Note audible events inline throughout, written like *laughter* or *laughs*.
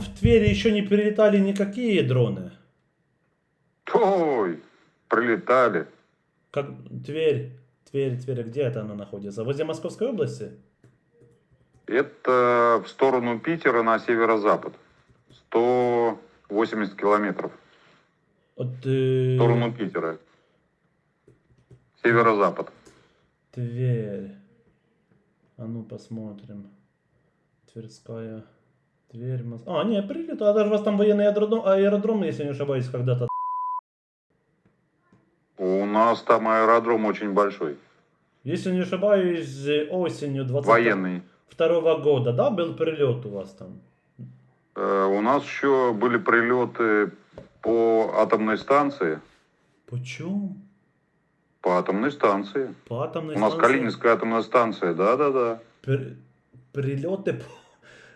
в Твери еще не прилетали никакие дроны? Ой, прилетали. Как Тверь, Тверь, Тверь, где это она находится? Возле Московской области? Это в сторону Питера на северо-запад. 180 километров. Вот, э, В сторону Питера. Северо-запад. Тверь. А ну посмотрим. Тверская. Тверь, Мос- А, не, прилетал. А даже у вас там военный аэродром, аэродром, если не ошибаюсь, когда-то. У нас там аэродром очень большой. Если не ошибаюсь, э, осенью 22 Военный. года, да, был прилет у вас там? Э, У нас еще были прилеты по атомной станции. Почему? По атомной станции. По атомной У нас станции? Калининская атомная станция, да-да-да. Пр- Прилеты по...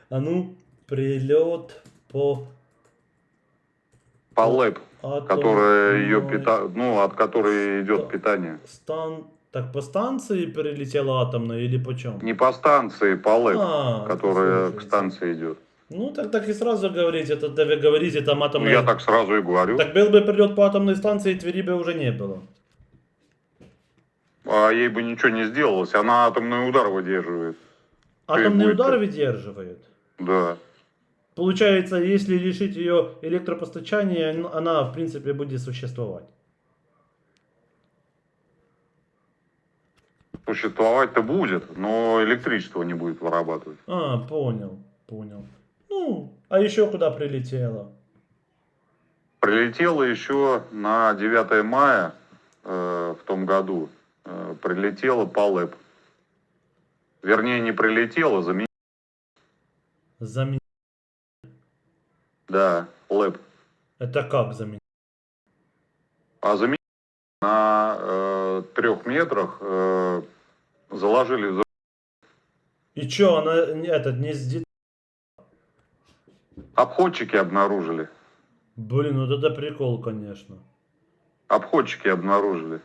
А ну, прилет по... По ЛЭП, которая ее пита... ну, от которой идет питание. Стан... Так по станции прилетела атомная или по чем? Не по станции, по ЛЭП, А, которая к станции идет. Ну, так, так и сразу говорите, это да вы говорите, там Ну, атомная... я так сразу и говорю. Так был бы прилет по атомной станции, Твери бы уже не было. А ей бы ничего не сделалось. Она атомный удар выдерживает. Атомный удар выдерживает. Да. Получается, если лишить ее электропостачания, она, в принципе, будет существовать. Существовать-то будет, но электричество не будет вырабатывать. А, понял, понял. Ну, а еще куда прилетела? Прилетело еще на 9 мая э, в том году. Э, прилетело по ЛЭП. Вернее, не прилетело, заменили. Замен... Да, ЛЭП. Это как заменить? А заменили на э, трех метрах э, заложили за- И что, она этот не сдит... обходчики обнаружили. Блин, вот это прикол, конечно. Обходчики обнаружили.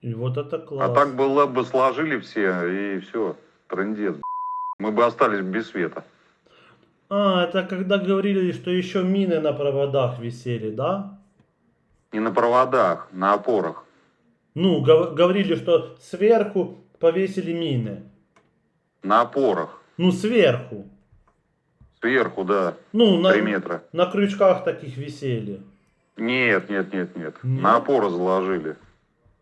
И вот это класс. А так бы ЛЭП бы сложили все и все. Трындец. б***ь. Мы бы остались без света. А, это когда говорили, что еще мины на проводах висели, да? Не на проводах, на опорах. Ну, гов- говорили, что сверху повесили мины. На опорах. Ну, сверху. Сверху, да. Ну, на, Три метра. на крючках таких висели. Нет, нет, нет, нет. Нет? На опоры заложили.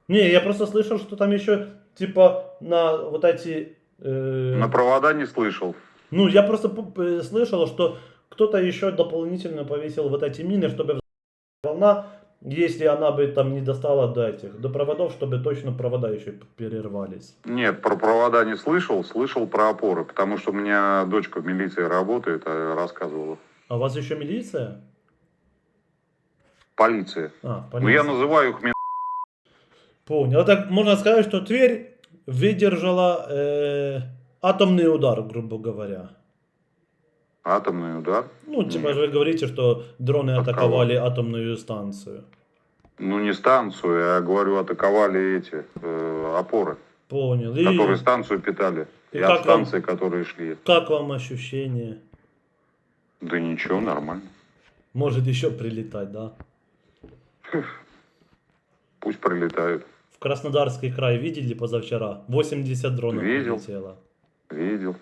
Не, я просто слышал, что там еще, типа, на вот эти... э, На провода не слышал. Ну, я просто слышал, что кто-то еще дополнительно повесил вот эти мины, чтобы волна, если она бы там не достала до этих, до проводов, чтобы точно провода еще перервались. Нет, про провода не слышал, слышал про опоры, потому что у меня дочка в милиции работает, а рассказывала. А у вас еще милиция? Полиция. А, Ну я полиция. называю их Понял. А Так можно сказать, что Тверь выдержала э, атомный удар, грубо говоря. атомный удар. Ну, типа Нет. вы говорите, что дроны кого? атаковали атомную станцию. Ну не станцию, а говорю, атаковали эти э, опоры, Понял. И которые станцию питали. И И, от станции, которые шли. как вам ощущение? Да ничего, нормально. Может еще прилетать, да? Пусть прилетают. В Краснодарский край видели позавчера? 80 дронов Видел. прилетело. Видел.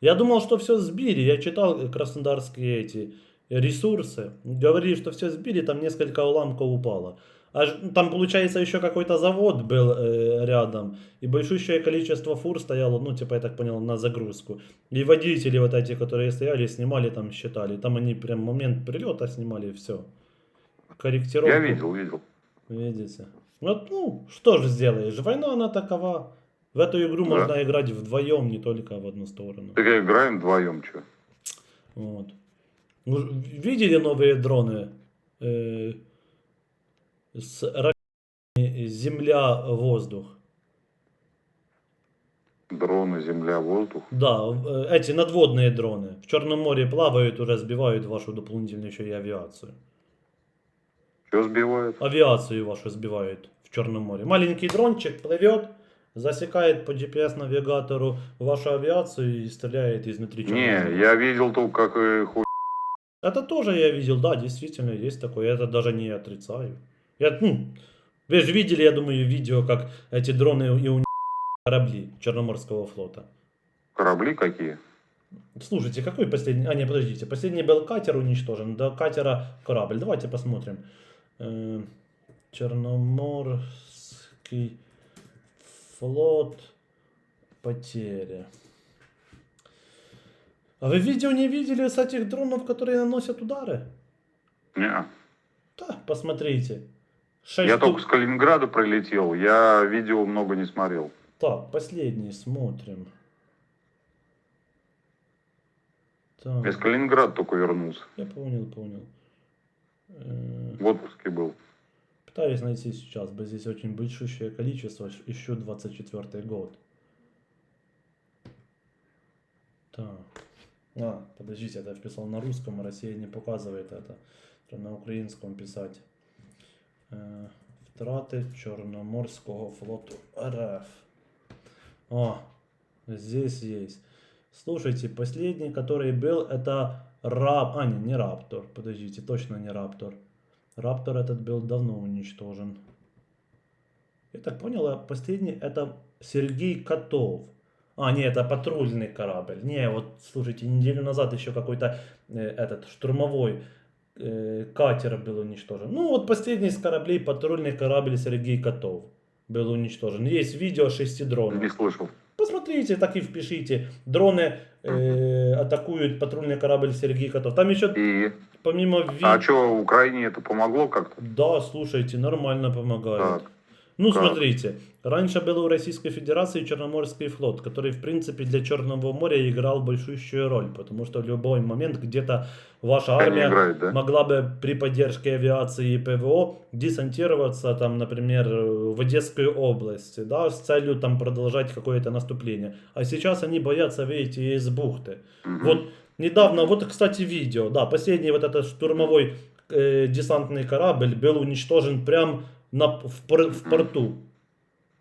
Я думал, что все сбили. Я читал краснодарские эти ресурсы. Говорили, что все сбили, там несколько уламков упало. А там, получается, еще какой-то завод был э, рядом. И большущее количество фур стояло, ну, типа, я так понял, на загрузку. И водители вот эти, которые стояли, снимали, там, считали. Там они прям момент прилета снимали, и все. Корректировку. Я видел, видел. Видите. Вот, ну, что же сделаешь? Война, она такова. В эту игру Да. можно играть вдвоем, не только в одну сторону. Так играем вдвоем, что? Вот. Ну, Видели новые дроны э, с ракетами Земля-воздух? Дроны, земля, воздух. Да, э, эти надводные дроны. В Черном море плавают, уже сбивают вашу дополнительную еще и авиацию. Что сбивают? Авиацию вашу сбивают в Черном море. Маленький дрончик плывет, засекает по GPS-навигатору вашу авиацию и стреляет изнутри Не, я видел только, как хуй Это тоже я видел, да, действительно, есть такое. Я это даже не отрицаю. Я, ну, вы же видели, я думаю, видео, как эти дроны и у корабли Черноморского флота. Корабли какие? Слушайте, какой последний... А, не, подождите. Последний был катер уничтожен. До катера корабль. Давайте посмотрим. Э, Черноморский флот. Потери. А вы видео не видели с этих дронов, которые наносят удары? Не. Да, посмотрите. Шесть Я штук. только с Калининграда прилетел. Я видео много не смотрел. Так, последний смотрим. Так, Я с Калининграда только вернулся. я понял, понял. Э, В отпуске был. Пытаюсь найти сейчас, бы здесь очень большущее количество, ищу 24 год. Так. А, подождите, это я вписал на русском, а Россия не показывает это. Треба на українському писати. Е, втрати Чорноморського флоту РФ. О, здесь есть. Слушайте, последний, который был, это Рап... А, не, не Раптор. Подождите, точно не Раптор. Раптор этот был давно уничтожен. Я так понял, а последний это Сергей Котов. А, не, это патрульный корабль. Не, вот, слушайте, неделю назад еще какой-то э, этот штурмовой э, катер был уничтожен. Ну, вот последний из кораблей, патрульный корабль Сергей Котов был уничтожен. Есть видео шести дронов. Не слышал. Посмотрите, так и впишите. Дроны э, атакуют патрульный корабль Сергей Котов. Там еще И... помимо ви- А что, Украине это помогло как-то? Да, слушайте, нормально помогает. Так. Ну, как? смотрите, раньше был у Российской Федерации Черноморский флот, который, в принципе, для Черного моря играл большущую роль, потому что в любой момент где-то ваша Они армия играют, да? могла бы при поддержке авиации и ПВО десантироваться, там, например, в Одесскую область, да, с целью там продолжать какое-то наступление. А сейчас они боятся выйти из бухты. Мгм. Вот недавно, вот, кстати, видео, да, последний вот этот штурмовой э, десантный корабль был уничтожен прям на, в, в порту.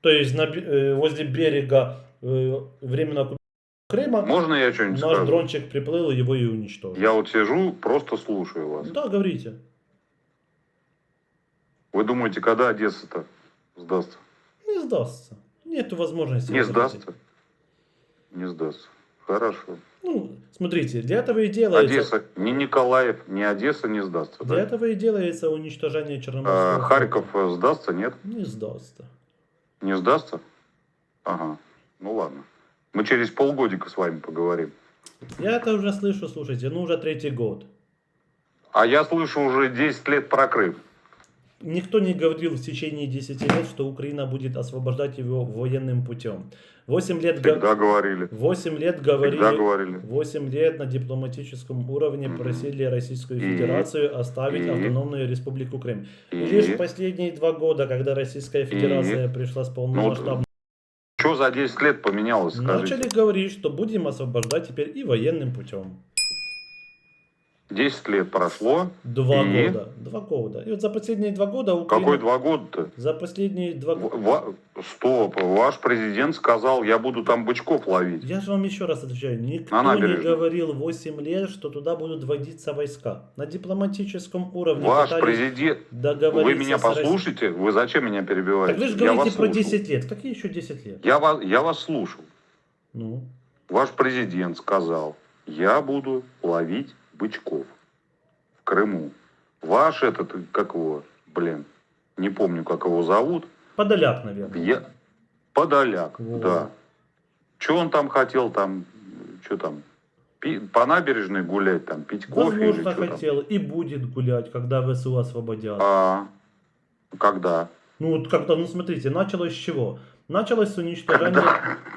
То есть на, э, возле берега э, временного Крыма Можно я что-нибудь наш скажу? дрончик приплыл, его и уничтожил. Я вот сижу, просто слушаю вас. Да, говорите. Вы думаете, когда Одесса-то сдастся? Не сдастся. Нету возможности. Не возразить. сдастся? Не сдастся. Хорошо. Ну, смотрите, для этого и делается... Одесса, ни Николаев, ни Одесса не сдастся. Для да? этого и делается уничтожение А, Черноморского флота. Харьков э, сдастся, нет? Не сдастся. Не сдастся? Ага. Ну ладно. Мы через полгодика с вами поговорим. Я это уже слышу, слушайте, ну уже третий год. А я слышу уже 10 лет про Крым. Никто не говорил в течение 10 лет, что Украина будет освобождать его военным путем. 8 лет, го- Всегда говорили. 8 лет Всегда говорили, говорили. 8 лет на дипломатическом уровне Мгм. просили Российскую? Федерацию оставить И? автономную республику Крым. И И лишь последние два года, когда Российская Федерация пришла с полномасштабной, что за 10 лет поменялось, скажите? начали говорить, что будем освобождать теперь и военным путем. 10 лет прошло. Два И? года. Два года. И вот за последние два года Украина... Какой два года-то? За последние два В- года... ва- Стоп, ваш президент сказал, я буду там бычков ловить. Я же вам еще раз отвечаю, никто На не говорил 8 лет, что туда будут вводиться войска. На дипломатическом уровне Ваш президент... Вы меня Россией. послушайте, вы зачем меня перебиваете? Так вы же говорите про слушал. 10 лет. Какие еще 10 лет? Я вас, я вас слушал. Ну, Ваш президент сказал, я буду ловить бычков в Крыму. Ваш этот, как его, блин, не помню, как его зовут, Подоляк, наверное. я... Подоляк, Во. да. Что он там хотел, там, что там, пи- по набережной гулять, там, пить кофе или Возможно, что там? хотел и будет гулять, когда ВСУ освободят. А, когда? Ну, вот когда, ну смотрите, началось с чего? Началось с уничтожения...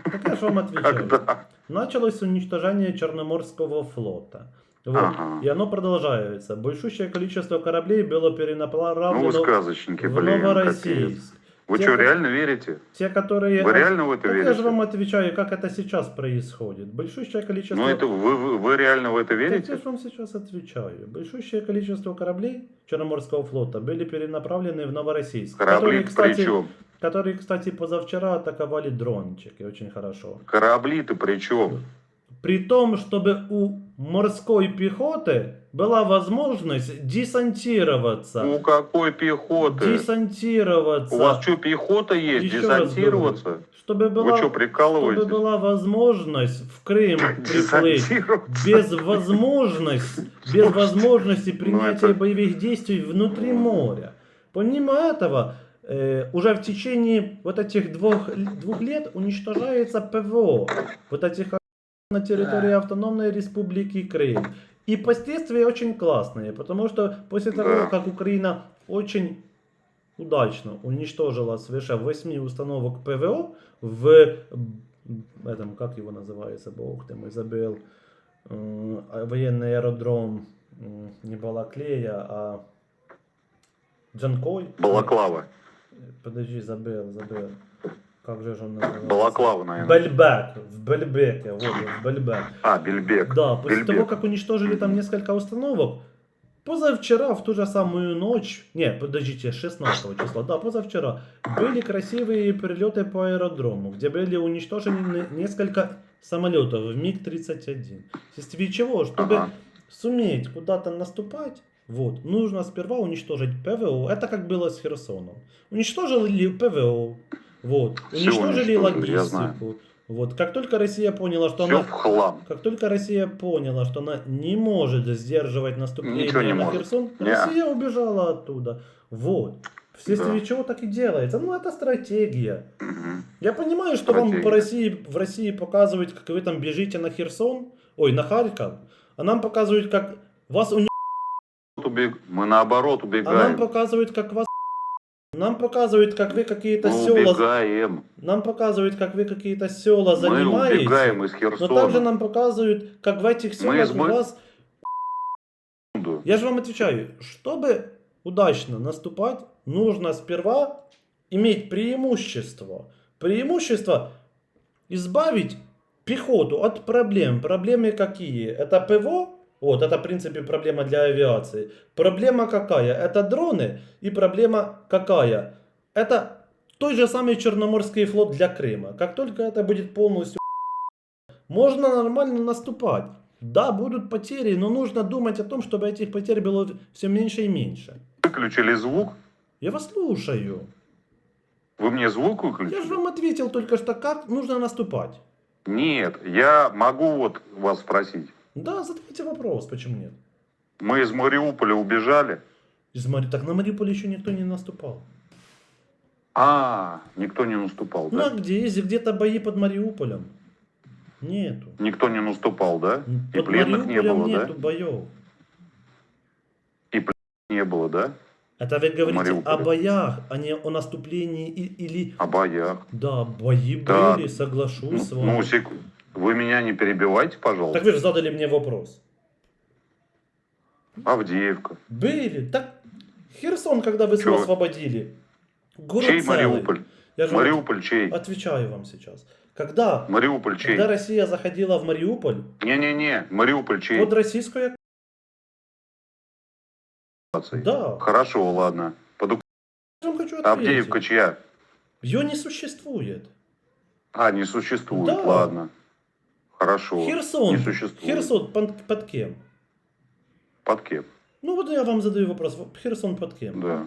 Так я же вам отвечаю. Когда? Началось с уничтожения Черноморского флота. Вот. Ага. И оно продолжается. Большущее количество кораблей было Ну перенаправлено сказочники, в блин, капец. Новороссийск. Вы Те, что, реально верите? Те, которые... Вы реально в это Так я верите? же вам отвечаю, как это сейчас происходит. Большущее количество... Ну это вы, вы, вы реально в это Так я верите? же вам сейчас отвечаю. Большущее количество кораблей Черноморского флота были перенаправлены в Новороссийск. Корабли которые, кстати, при чем? которые, кстати, позавчера атаковали дрончики. Очень хорошо. Корабли-то при чем? при том, чтобы у морской пехоты была возможность десантироваться. У какой пехоты? Десантироваться. У вас что, пехота есть? Еще Десантироваться? Чтобы Вы была, что, чтобы прикалываетесь? была возможность в Крым *laughs* приплыть без *laughs* возможности, без возможности принятия это- боевых действий внутри моря. Помимо этого, э, уже в течение вот этих двух, двух лет уничтожается ПВО вот этих на территории автономной республики Крым. И последствия очень классные, потому что после того, Да. как Украина очень удачно уничтожила свыше 8 установок ПВО в этом, как его называется, бог ты мой, забыл, м, а, военный аэродром м, не Балаклея, а Джанкой. Балаклава. Подожди, забыл, забыл. Как же он называется? Балаклава, наверное. Бельбек, в Бельбеке, вот в Бельбек. А, Бельбек. Да, после Бельбек. того, как уничтожили там несколько установок, позавчера, в ту же самую ночь, не, подождите, 16 числа, да, позавчера, были красивые прилеты по аэродрому, где были уничтожены несколько самолетов МиГ-31. Вследствие чего, чтобы Ага. суметь куда-то наступать, вот, нужно сперва уничтожить ПВО. Это как было с Херсоном. Уничтожили ПВО, вот, уничтожили логистику. Вот, как только Россия поняла, что Все она в хлам. как только Россия поняла, что она не может сдерживать наступление Ничего не на может. Херсон, Не. Россия убежала оттуда. Вот. Вследствие Да. чего так и делается. Ну, это стратегия. Мгм. Я понимаю, что вам Стратегия. по России, в России показывают, как вы там бежите на Херсон, ой, на Харьков, а нам показывают, как вас убег- Мы наоборот А нам убегаем. показывают, как вас нам показывают, как вы какие-то Мы села... убегаем. Нам показывают, как вы какие-то села Мы занимаете. убегаем из Но Херсона. также нам показывают, как в этих Мы селах из у мы- вас Я же вам отвечаю, чтобы удачно наступать, нужно сперва иметь преимущество. Преимущество избавить пехоту от проблем. Проблемы какие? Это ПВО, вот, это в принципе проблема для авиации. Проблема какая? Это дроны. И проблема какая? Это той же самый Черноморский флот для Крыма. Как только это будет полностью можно нормально наступать. Да, будут потери, но нужно думать о том, чтобы этих потерь было все меньше и меньше. Выключили звук. Я вас слушаю. Вы мне звук Я же выключили? вам ответил только что, как нужно наступать. Нет, я могу вот вас спросить. Да, задавайте вопрос, почему нет? Мы из Мариуполя убежали. Из Мари... Так на Мариуполе еще никто не наступал. А, никто не наступал, Ну а да? где? Есть где-то бои под Мариуполем? Нету. Никто не наступал, да? И Под пленных не было, да? нету боев. Не было, да? Это вы говорите Мариуполе. о боях, а не о наступлении и- или... О боях. Да, бои Да. были, соглашусь с Ну, вами. ну, сек- Вы меня не перебивайте, пожалуйста. Так вы же задали мне вопрос. Авдеевка. Были. Так Херсон, когда вы Чего? освободили. Город Чей целый. Мариуполь? Я же Мариуполь чей? отвечаю вам сейчас. Когда, Мариуполь чей? когда Россия заходила в Мариуполь, Не-не-не, Мариуполь чей? под российскую? Да. Хорошо, ладно. Под хочу ответить. Авдеевка чья? Ее не существует. А, не существует, Да. ладно. Хорошо. Херсон. Не существует. Херсон под, под кем? Под кем? Ну вот я вам задаю вопрос. Херсон под кем? Да.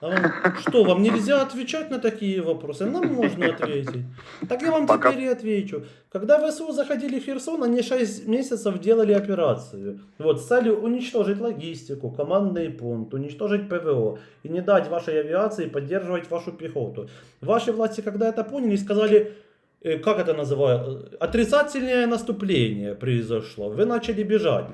А вам, что, вам нельзя отвечать на такие вопросы? Нам можно ответить. Так я вам Пока- теперь и отвечу. Когда ВСУ заходили в Херсон, они 6 месяцев делали операцию. Вот, с целью уничтожить логистику, командный пункт, уничтожить ПВО и не дать вашей авиации поддерживать вашу пехоту. Ваши власти, когда это поняли, сказали, как это называют, отрицательное наступление произошло. Вы начали бежать.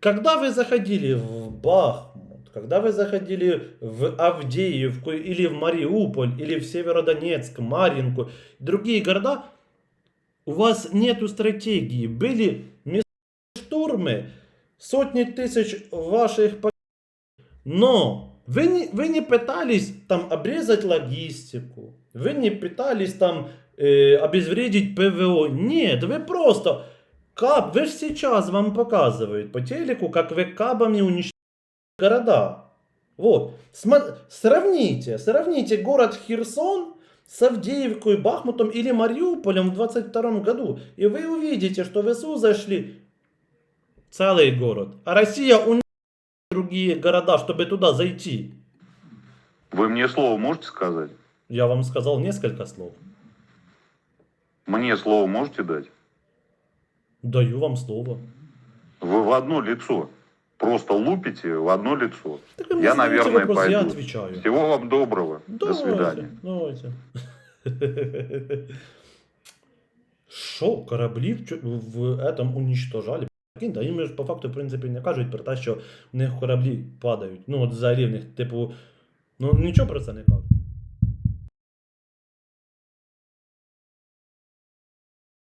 Когда вы заходили в Бахмут, когда вы заходили в Авдеевку или в Мариуполь, или в Северодонецк, Маринку, другие города, у вас нету стратегии. Были штурмы, сотни тысяч ваших но вы не, вы не пытались там обрезать логистику, вы не пытались там э, обезвредить ПВО. Нет, вы просто кап, вы же сейчас вам показывают по телеку, как вы кабами уничтожили города. Вот, Сма- сравните, сравните город Херсон с Авдеевкой, Бахмутом или Мариуполем в 22 году, и вы увидите, что в СУ зашли целый город, а Россия у другие города, чтобы туда зайти. Вы мне слово можете сказать? Я вам сказал несколько слов. Мне слово можете дать? Даю вам слово. Вы в одно лицо. Просто лупите в одно лицо. Так вы мне Я, задаете наверное, вопрос, я пойду. отвечаю. Всего вам доброго. До Давайте, свидания. Давайте. Що кораблі в, чо- в этом уничтожали? Прикинь, та їм ж по факту, в принципі, не кажуть про те, що в них кораблі падають. Ну, от взагалі в них, типу, ну нічого про це не кажуть.